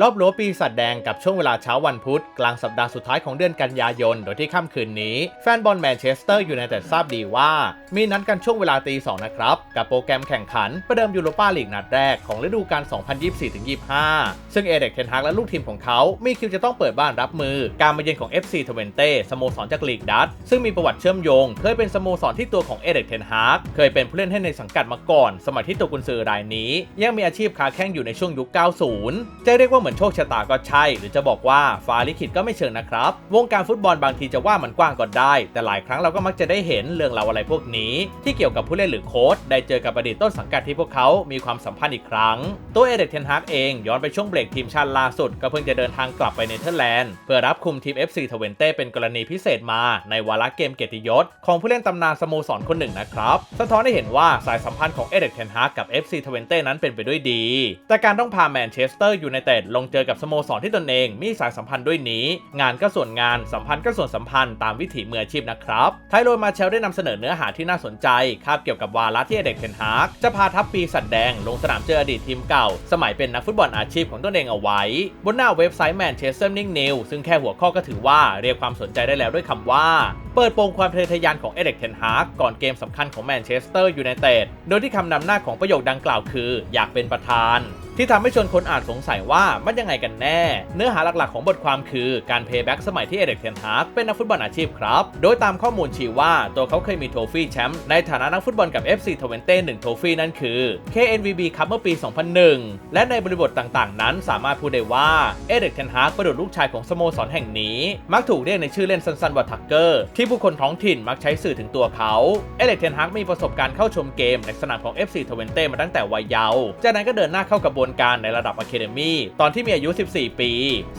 รอบรั้วปีศาจแดงกับช่วงเวลาเช้าวันพุธ กลางสัปดาห์สุดท้ายของเดือนกันยายน โดยที่ค่ำคืนนี้ แฟนบอลแมนเชสเตอร์ยูไนเต็ดทราบดีว่า มีนัดกันช่วงเวลาตีสองนะครับ กับโปรแกรมแข่งขัน ประเดิมยูโรปาลีกนัดแรกของฤดูกาล 2024-25 ซึ่งเอเด็กเทนฮากและลูกทีมของเขา มีคิวจะต้องเปิดบ้านรับมือ การมาเยือนของ FC ทเวนเต้สโมสรจากลีกดัตช์ซึ่งมีประวัติเชื่อมโยง เคยเป็นสโมสรที่ตัวของเอเด็กเทนฮากเคยเป็นผู้เล่นให้ในสังกัดมาก่อน สมัยที่ตัวกุนซือรายนี้ ยังมีอาชีพค้าแข่งอยู่ในช่วงยุค 90 จะเรียกว่าเหมือนโชคชะตาก็ใช่ หรือจะบอกว่าฟ้าลิขิตก็ไม่เชิงนะครับ วงการฟุตบอลบางทีจะว่ามันกว้างก็ได้ แต่หลายครั้งเราก็มักจะได้เห็นเรื่องราวอะไรพวกนี้ ที่เกี่ยวกับผู้เล่นหรือโค้ชได้เจอกับอดีตต้นสังกัดที่พวกเขามีความสัมพันธ์อีกครั้ง ตัวเอเดกเทนฮากเองย้อนไปช่วงเบรกทีมชาติล่าสุด ก็เพิ่งจะเดินทางกลับไปเนเธอร์แลนด์เพื่อรับคุมทีม FC ทเวนเต้เป็นกรณีพิเศษมา ในวาระเกมเกียรติยศ ของผู้เล่นตำนานสโมสรคนหนึ่งนะครับสะท้อนให้เห็นว่าสายสัมพันธ์ของเอเดกเทนฮากกับ FC ทเวนเต้นั้นเป็นไปด้วยดี แต่การต้องพาแมนเชสเตอร์ยูไนเต็ดลงเจอกับสโมสรที่ตนเองมีสายสัมพันธ์ด้วยนี้ งานก็ส่วนงานสัมพันธ์ก็ส่วนสัมพันธ์ตามวิถีมืออาชีพนะครับไทโรมาเชลได้นำเสนอเนื้อหาที่น่าสนใจคาบเกี่ยวกับวาระที่เอเด็กเทนฮากจะพาทัพปีสัตว์แดง ลงสนามเจออดีตทีมเก่า สมัยเป็นนักฟุตบอลอาชีพของตนเองเอาไว้ บนหน้าเว็บไซต์แมนเชสเตอร์นิ่งนิวซึ่งแค่หัวข้อก็ถือว่าเรียกความสนใจได้แล้วด้วยคำว่า เปิดโปงความทะเยอทะยานของเอเด็กเทนฮากก่อนเกมสำคัญของแมนเชสเตอร์ยูไนเต็ดโดยที่คำนำหน้าของประโยคดังกล่าวคือ อยากเป็นประธาน ที่ทำให้ชนคนอานสงสัยว่ามันยังไงกันแน่ เนื้อหาหลักๆของบทความคือการเพย์แบ็กสมัยที่เอเด็กเทนฮาร์กเป็นนักฟุตบอลอาชีพครับ โดยตามข้อมูลชี้ว่าตัวเขาเคยมีโทฟี่แชมป์ในฐานะนักฟุตบอลกับ FC ทเวนเต้หนึ่งโทฟี่นั่นคือ KNVB ครับเมื่อปี 2001 และในบริบทต่างๆ นั้นสามารถพูดได้ว่าเอเด็กเทนฮากประดุจลูกชายของสโมสรแห่งนี้ มักถูกเรียกในชื่อเล่นสั้นๆว่าทักเกอร์ที่ผู้คนท้องถิ่นมักใช้สื่อถึงตัวเขาเอเด็กเทนฮาร์กมีประสบการณ์เข้าชมเกมในสนามของ FC ทเวนเต้มาตั้งแต่วัยเยาว์จากนั้นก็เดินหน้าเข้ากระบวนการในระดับอะคาเดมี่ตอนที่มีอายุ 14 ปี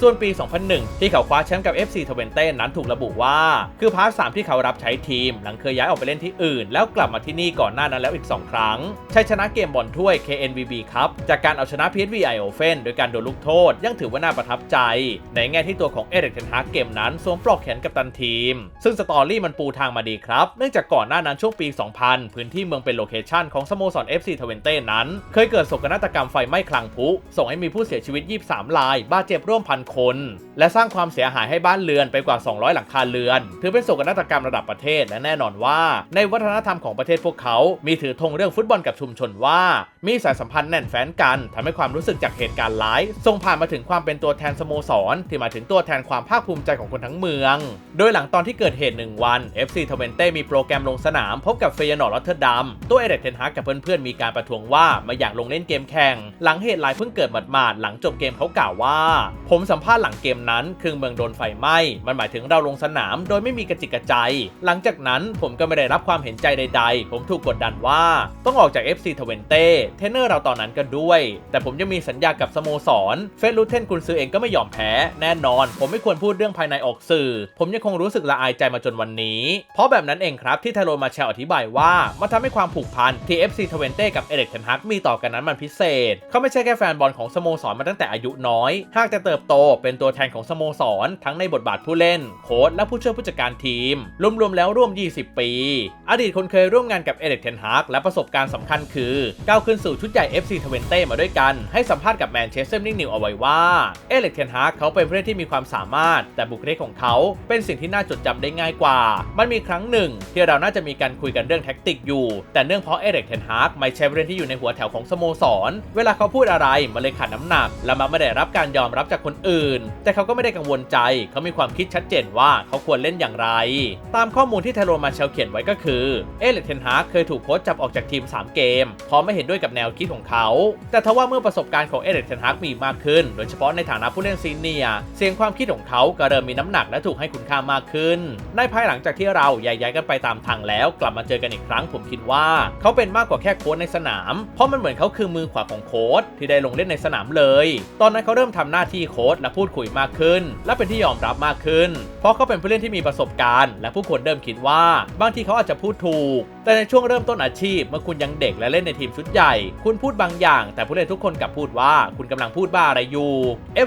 ส่วนปี 2001 ที่เขาคว้าแชมป์กับ FC ทเวนเต้นั้นถูกระบุว่า คือพาร์ทสามที่เขารับใช้ทีม หลังเคยย้ายออกไปเล่นที่อื่น แล้วกลับมาที่นี่ก่อนหน้านั้นแล้วอีก 2 ครั้งชัยชนะเกมบอลถ้วย KNVB ครับ จากการเอาชนะ PSV Eindhoven โดยการโดนลูกโทษ ยังถือว่าน่าประทับใจ ในแง่ที่ตัวของเอเดกเทนฮากเกมนั้นสวมปลอกแขนกับตันทีม ซึ่งสตอรี่มันปูทางมาดีครับ เนื่องจากก่อนหน้านั้นช่วงปี 2000 พื้นที่เมืองเป็นโลเคชันของสโมสร FC ทเวนเต้นั้น เคยเกิดโศกนาฏกรรมไฟไหม้ลังพุส่งให้มีผู้เสียชีวิต 23 ราย บาดเจ็บร่วมพันคน และสร้างความเสียหายให้บ้านเรือนไปกว่า 200 หลังคาเรือน ถือเป็นโศกนาฏกรรมระดับประเทศและแน่นอนว่า ในวัฒนธรรมของประเทศพวกเขา มีถือธงเรื่องฟุตบอลกับชุมชนว่า มีสายสัมพันธ์แน่นแฟ้นกันทำให้ความรู้สึกจากเหตุการณ์ร้ายส่งผ่านมาถึงความเป็นตัวแทนสโมสร ที่มาถึงตัวแทนความภาคภูมิใจของคนทั้งเมือง โดยหลังตอนที่เกิดเหตุ 1 วัน FC ทเวนเต้มีโปรแกรมลงสนาม พบกับเฟยนอร์ลอตเทอร์ดัมตัวเอเดกเทนฮากกับเพื่อนๆมีการประท้วงว่าไม่อยากลงเล่นเกมแข่งหลังเหตุร้ายเพิ่งเกิดหมาดๆหลังจบเกมเขากล่าวว่า ผมสัมภาษณ์หลังเกมนั้นคือเมืองโดนไฟไหม้มันหมายถึงเราลงสนามโดยไม่มีกระจิกกระใจ หลังจากนั้นผมก็ไม่ได้รับความเห็นใจใด ๆ ผมถูกกดดันว่าต้องออกจาก FC ทเวนเต้เทรนเนอร์เราตอนนั้นก็ด้วย แต่ผมยังมีสัญญากับสโมสรเฟสลูเทนกุนซือเองก็ไม่ยอมแพ้แน่นอน ผมไม่ควรพูดเรื่องภายในออกสื่อ ผมยังคงรู้สึกละอายใจมาจนวันนี้ เพราะแบบนั้นเองครับที่ไทโรมาแชลอธิบายว่ามันทำให้ความผูกพันที่ FC ทเวนเต้กับเอเด็กเทนฮักมีต่อกันนั้นมันพิเศษเขาไม่ใช่แค่แฟนบอลของสโมสรมาตั้งแต่อายุน้อย หากจะเติบโตเป็นตัวแทนของสโมสร ทั้งในบทบาทผู้เล่น โค้ชและผู้ช่วยผู้จัดการทีม รวมๆแล้วร่วม 20 ปี อดีตคนเคยร่วมงานกับเอเด็กเทนฮักและประสบการณ์สำคัญคือก้าวขึ้นสู่ชุดใหญ่ FC ทเวนเต้มาด้วยกัน ให้สัมภาษณ์กับแมนเชสเตอร์นิงนิวเอาไว้ว่าเอเล็กเทนฮากเขาเป็นผู้เล่นที่มีความสามารถ แต่บุคลิกของเขาเป็นสิ่งที่น่าจดจำได้ง่ายกว่า มันมีครั้งหนึ่ง ที่เราน่าจะมีการคุยกันเรื่องแท็กติกอยู่ แต่เนื่องเพราะเอเล็กเทนฮากไม่ใช่ผู้เล่นที่อยู่ในหัวแถวของสโมสร เวลาเขาพูดอะไรมันเลยขาดน้ำหนัก และมันไม่ได้รับการยอมรับจากคนอื่น แต่เขาก็ไม่ได้กังวลใจ เขามีความคิดชัดเจนว่าเขาควรเล่นอย่างไร ตามข้อมูลที่เทโรมาเชลเขียนไว้ก็คือเอเลเทนฮากเคยถูกโค้ชจับออกจากทีม 3 เกมเพราะไม่เห็นด้วยกับแนวคิดของเขา แต่ทว่าเมื่อประสบการณ์ของเอเลเทนฮากมีมากขึ้น โดยเฉพาะในฐานะผู้เล่นซีเนียเสียงความคิดของเขาก็เริ่มมีน้ำหนักและถูกให้คุณค่ามากขึ้น ในภายหลังจากที่เราย้ายๆกันไปตามทางแล้ว กลับมาเจอกันอีกครั้งผมคิดว่า เขาเป็นมากกว่าแค่โค้ชในสนาม เพราะมันเหมือนเขาคือมือขวาของโค้ชที่ได้ลงเล่นในสนามเลย ตอนนั้นเขาเริ่มทำหน้าที่โค้ชและพูดคุยมากขึ้น และเป็นที่ยอมรับมากขึ้น เพราะเขาเป็นผู้เล่นที่มีประสบการณ์ และผู้คนเริ่มคิดว่าบางทีเขาอาจจะพูดถูก แต่ในช่วงเริ่มต้นอาชีพเมื่อคุณยังเด็กและเล่นในทีมชุดใหญ่ คุณพูดบางอย่าง แต่ผู้เล่นทุกคนกลับพูดว่าคุณกำลังพูดบ้าอะไรอยู่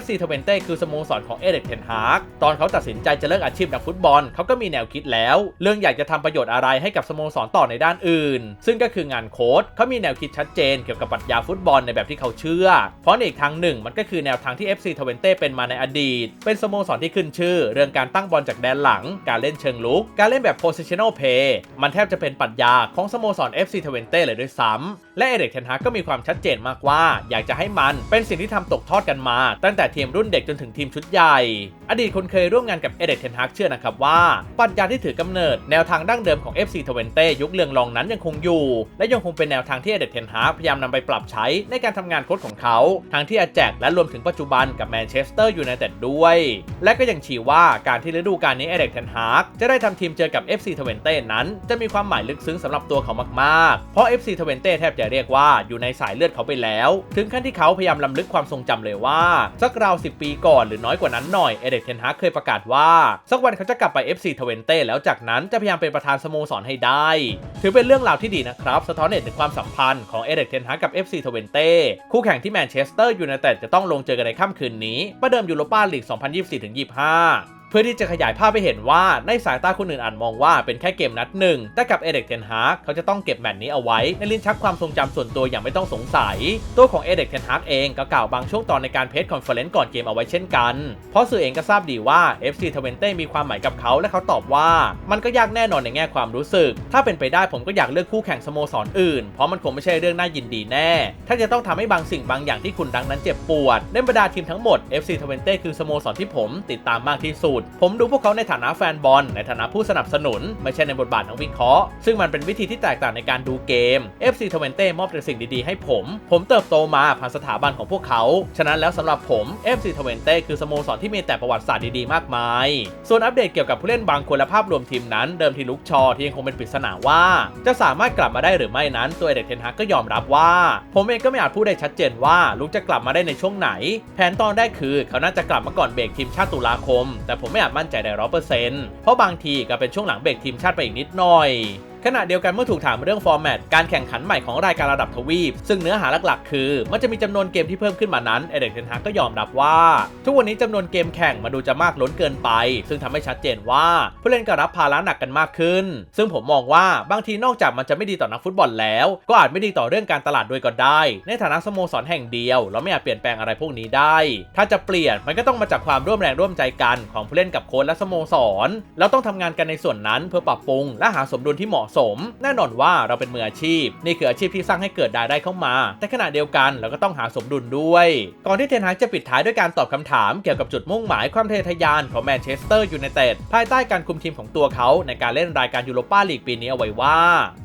FC t w e n t e คือสโมสรของเอเด็กเทนฮากตอนเขาตัดสินใจจะเลิกอาชีพนักฟุตบอลเขาก็มีแนวคิดแล้ว เรื่องอยากจะทำประโยชน์อะไรให้กับสโมสรต่อในด้านอื่น ซึ่งก็คืองานโค้ดเขามีแนวคิดชัดเจนเกี่ยวกับปรัชญาฟุตบอลในแบบที่เขาเชื่อ เพราะในอีกทางหนึ่งมันก็คือแนวทางที่ FC t w e n t e เป็นมาในอดีต เป็นสโมสรที่ขึ้นชื่อ เรื่องการตั้งบอลจากแดนหลัง การเล่นเชิงลุก การเล่นแบบ positional play มันแทบจะเป็นปรัชญาของสโมสร FC t w e n t e เลยด้วยซ้ำ และเอเด็กเทนฮากก็มีความชัดเจนมากว่า อยากจะให้มันเป็นสิ่งที่ทำตกทอดกันมา ตั้งแต่ทีมรุ่นเด็กจนถึงทีมชุดใหญ่ อดีตคนเคยร่วมงานกับเอเด็กเทนฮากเชื่อนะครับว่าปรัชญาที่ถือกำเนิดแนวทางดั้งเดิมของ FC t w e n t e ยุคเรืองรองนั้นยังคงอยู่ และยังคงเป็นแนวทางที่เอเด็กเทนฮากพยายามนำไปปรับใช้ในการทำงานโค้ชของเขา ทั้งที่อาแจกและรวมถึงปัจจุบันกับแมนเชสเตอร์ยูไนเต็ดด้วย และก็ยังชี้ว่าการที่ฤดูกาลนี้เอเด็กเทนฮากจะได้ทำทีมเจอกับ FC t w e n t e นั้น จะมีความหมายลึกซึ้งสำหรับตัวเขามาก ๆ เพราะ FC t w e n t e แทบจะเรียกว่าอยู่ในสายเลือดเขาไปแล้ว ถึงขั้นที่เขาพยายามล้ำลึกความทรงจำเลยว่า สักราว 10 ปีก่อนหรือน้อยกว่านั้นหน่อย เอเด็กเทนฮากเคยประกาศว่า สักวันเขาจะกลับไป FC t w e n t e แล้วจากนั้นจะพยายามเป็นประธานสโมสรให้ได้ ถือเป็นเรื่องราวที่ดีนะครับ สะท้อนเห็นถึงความสัมพันธ์ของเอเด็กเทนฮากกับ FC t w e n t e คู่แข่งที่แมนเชสเตอร์ยูไนเต็ดจะต้องลงเจอกันในค่ำคืนนี้ประเดิมยูโรปาลีก 2024-25 เพื่อที่จะขยายภาพไปเห็นว่าในสายตาคนอื่นอาจมองว่าเป็นแค่เกมนัดหนึ่งแต่กับเอเด็กเทนฮาร์กเขาจะต้องเก็บแมตช์นี้เอาไว้ ในลิ้นชักความทรงจำส่วนตัวอย่างไม่ต้องสงสัย ตัวของเอเด็กเทนฮาร์กเองก็กล่าวบางช่วงตอนในการเพจคอนเฟอเรนซ์ก่อนเกมเอาไว้เช่นกัน เพราะสื่อเองก็ทราบดีว่า FC t w e n t e มีความหมายกับเขาและเขาตอบว่า มันก็ยากแน่นอนในแง่ความรู้สึก ถ้าเป็นไปได้ผมก็อยากเลือกคู่แข่งสโมสรอื่น เพราะมันคงไม่ใช่เรื่องน่ายินดีแน่ ถ้าจะต้องทำให้บางสิ่งบางอย่างที่คุณดังนั้นเจ็บปวดในบรรดาทีมทั้งหมด FC t w e n t e คือสโมสรที่ผมติดตามมากที่สุดผมดูพวกเขาในฐานะแฟนบอล ในฐานะผู้สนับสนุน ไม่ใช่ในบทบาทนักวิเคราะห์ ซึ่งมันเป็นวิธีที่แตกต่างในการดูเกม FC t w e n t e มอบแต่สิ่งดีๆให้ผม ผมเติบโตมาผ่านสถาบันของพวกเขา ฉะนั้นแล้วสำหรับผม FC t w e n t e คือสโมสรที่มีแต่ประวัติศาสตร์ดีๆมากมาย ส่วนอัปเดตเกี่ยวกับผู้เล่นบางคนและภาพรวมทีมนั้น เดิมทีลุกชอที่ยังคงเป็นปริศนาว่า จะสามารถกลับมาได้หรือไม่นั้น ตัวเอเด็กเทนฮากก็ยอมรับว่า ผมเองก็ไม่อาจพูดได้ชัดเจนว่าลุกจะกลับมาได้ในช่วงไหน แผนตอนแรกคือเขาน่าจะกลับมาก่อนเบรกทีมชาติตุลาคม แต่ผมไม่อาจมั่นใจได้ร้อเปอร์เซ็นต์เพราะบางทีก็เป็นช่วงหลังเบรกทีมชาติไปอีกนิดหน่อย ขณะเดียวกันเมื่อถูกถามเรื่องฟอร์แมตการแข่งขันใหม่ของรายการระดับทวีป ซึ่งเนื้อหาหลักๆ คือมันจะมีจำนวนเกมที่เพิ่มขึ้นมานั้นเอเด็กเทนฮากก็ยอมรับว่า ทุกวันนี้จำนวนเกมแข่งมาดูจะมากล้นเกินไป ซึ่งทำให้ชัดเจนว่าผู้เล่นก็รับภาระหนักกันมากขึ้น ซึ่งผมมองว่าบางทีนอกจากมันจะไม่ดีต่อนักฟุตบอลแล้ว ก็อาจไม่ดีต่อเรื่องการตลาดด้วยก็ได้ ในฐานะสโมสรแห่งเดียว เราไม่อาจเปลี่ยนแปลงอะไรพวกนี้ได้ ถ้าจะเปลี่ยนมันก็ต้องมาจากความร่วมแรงร่วมใจกันของผู้เล่นกับโค้ชและสโมสรเราต้องทำงานกันในส่วนนั้นเพื่อปรับปรุงและหาสมดุลที่เหมาะสม แน่นอนว่าเราเป็นมืออาชีพ นี่คืออาชีพที่สร้างให้เกิดรายได้เข้ามา แต่ขณะเดียวกันเราก็ต้องหาสมดุลด้วย ก่อนที่เทนฮากจะปิดท้ายด้วยการตอบคำถามเกี่ยวกับจุดมุ่งหมายความทะเยอทะยานของแมนเชสเตอร์ยูไนเต็ดภายใต้การคุมทีมของตัวเขาในการเล่นรายการยูโรปาลีกปีนี้เอาไว้ว่า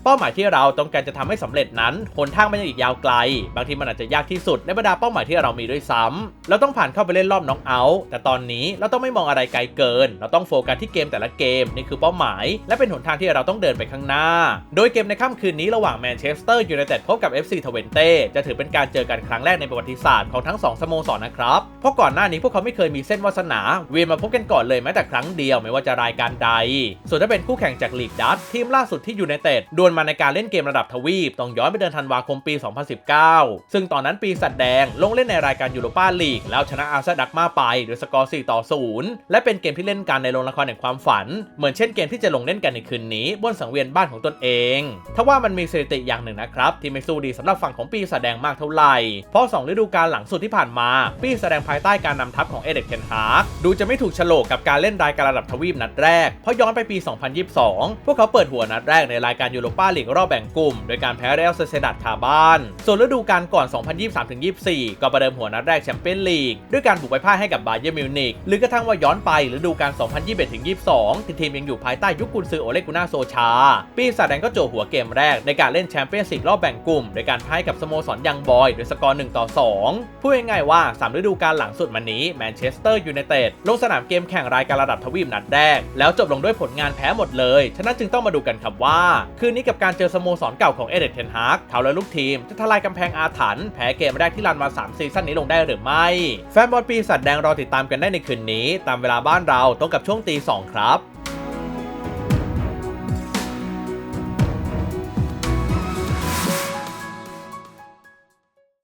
เป้าหมายที่เราต้องการจะทำให้สำเร็จนั้นหนทางมันยังอีกยาวไกล บางทีมันอาจจะยากที่สุดในบรรดาเป้าหมายที่เรามีด้วยซ้ำเราต้องผ่านเข้าไปเล่นรอบน็อกเอาท์แต่ตอนนี้เราต้องไม่มองอะไรไกลเกิน เราต้องโฟกัสที่เกมแต่ละเกมนี่คือเป้าหมาย และเป็นหนทางที่เราต้องเดินไปข้างหน้าโดยเกมในค่ำคืนนี้ระหว่างแมนเชสเตอร์ยูไนเต็ดพบกับ FC t w e n t e จะถือเป็นการเจอกันครั้งแรกในประวัติศาสตร์ของทั้ง 2สโมสรนะครับ เพราะก่อนหน้านี้พวกเขาไม่เคยมีเส้นวาสนาเวียนมาพบกันก่อนเลยแม้แต่ครั้งเดียวไม่ว่าจะรายการใด ส่วนถ้าเป็นคู่แข่งจากลีกดัตทีมล่าสุดที่ยูไนเต็ดดวลมาในการเล่นเกมระดับทวีปต้องย้อนไปเดือนธันวาคมปี 2019 ซึ่งตอนนั้นปีสัตว์แดงลงเล่นในรายการยูโรปาลีกแล้วชนะอาร์เซดักมาไปโดยสกอร์ 4 ต่อ 0 และเป็นเกมที่เล่นกันในโรงละครแห่งความฝัน เหมือนเช่นเกมที่จะลงเล่นกันในคืนนี้บนสังเวียนบ้านของตนเองทว่ามันมีสถิติอย่างหนึ่งนะครับที่ไม่สู้ดีสำหรับฝั่งของปีศาจแดงมากเท่าไหร่ เพราะ 2 ฤดูกาลหลังสุดที่ผ่านมา ปีศาจแดงภายใต้การนำทัพของเอเด็กเทนฮากดูจะไม่ถูกโฉลกกับการเล่นรายการระดับทวีปนัดแรก เพราะย้อนไปปี 2022 พวกเขาเปิดหัวนัดแรกในรายการยูโรป้าลีกรอบแบ่งกลุ่ม โดยการแพ้เรอัลเซเซดัดคาบ้าน ส่วนฤดูกาลก่อน 2023-24 ก็ประเดิมหัวนัดแรกแชมเปี้ยนลีกด้วยการบุกไปพ่ายให้กับบาเยร์มิวนิกหรือกระทั่งว่าย้อนไปฤดูกาล2021-22ที่ทีมยังอยู่ภายใต้ยุคกุนซือโอเลกุน่าโซชาปีศาจแดงก็โจหัวเกมแรกในการเล่นแชมเปี้ยนส์ลีกรอบแบ่งกลุ่มโดยการพ่ายกับสโมสรยังบอยโดยสกอร์1ต่อ 2 พูดง่ายๆว่า 3 ฤดูกาลหลังสุดมานี้แมนเชสเตอร์ยูไนเต็ดลงสนามเกมแข่งรายการระดับทวีปนัดแรก แล้วจบลงด้วยผลงานแพ้หมดเลย ฉะนั้นจึงต้องมาดูกันครับว่า คืนนี้กับการเจอสโมสรเก่าของเอเดกเทนฮากเขาและลูกทีม จะทลายกำแพงอาถรรพ์แพ้เกมแรกที่รันมา 3 ซีซั่นนี้ลงได้หรือไม่ แฟนบอลปีศาจแดงรอติดตามกันได้ในคืนนี้ ตามเวลาบ้านเราตรงกับช่วงตีสองครับ